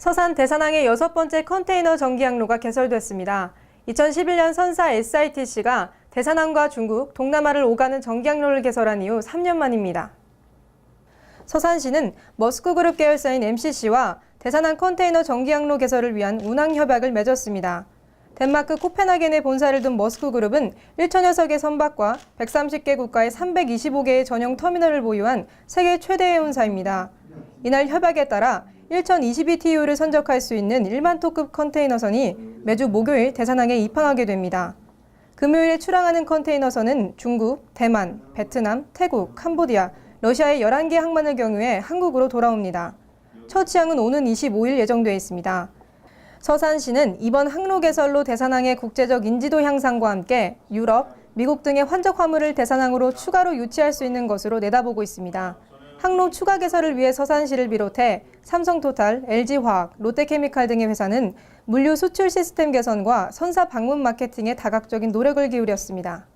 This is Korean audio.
서산 대산항의 여섯 번째 컨테이너 전기항로가 개설됐습니다. 2011년 선사 SITC가 대산항과 중국, 동남아를 오가는 전기항로를 개설한 이후 3년 만입니다. 서산시는 머스크 그룹 계열사인 MCC와 대산항 컨테이너 전기항로 개설을 위한 운항 협약을 맺었습니다. 덴마크 코펜하겐에 본사를 둔 머스크 그룹은 1천여 석의 선박과 130개 국가의 325개의 전용 터미널을 보유한 세계 최대 해운사입니다. 이날 협약에 따라 1022TU를 선적할 수 있는 1만 톤급 컨테이너선이 매주 목요일 대산항에 입항하게 됩니다. 금요일에 출항하는 컨테이너선은 중국, 대만, 베트남, 태국, 캄보디아, 러시아의 11개 항만을 경유해 한국으로 돌아옵니다. 첫 취항은 오는 25일 예정돼 있습니다. 서산시는 이번 항로 개설로 대산항의 국제적 인지도 향상과 함께 유럽, 미국 등의 환적 화물을 대산항으로 추가로 유치할 수 있는 것으로 내다보고 있습니다. 항로 추가 개설을 위해 서산시를 비롯해 삼성토탈, LG화학, 롯데케미칼 등의 회사는 물류 수출 시스템 개선과 선사 방문 마케팅에 다각적인 노력을 기울였습니다.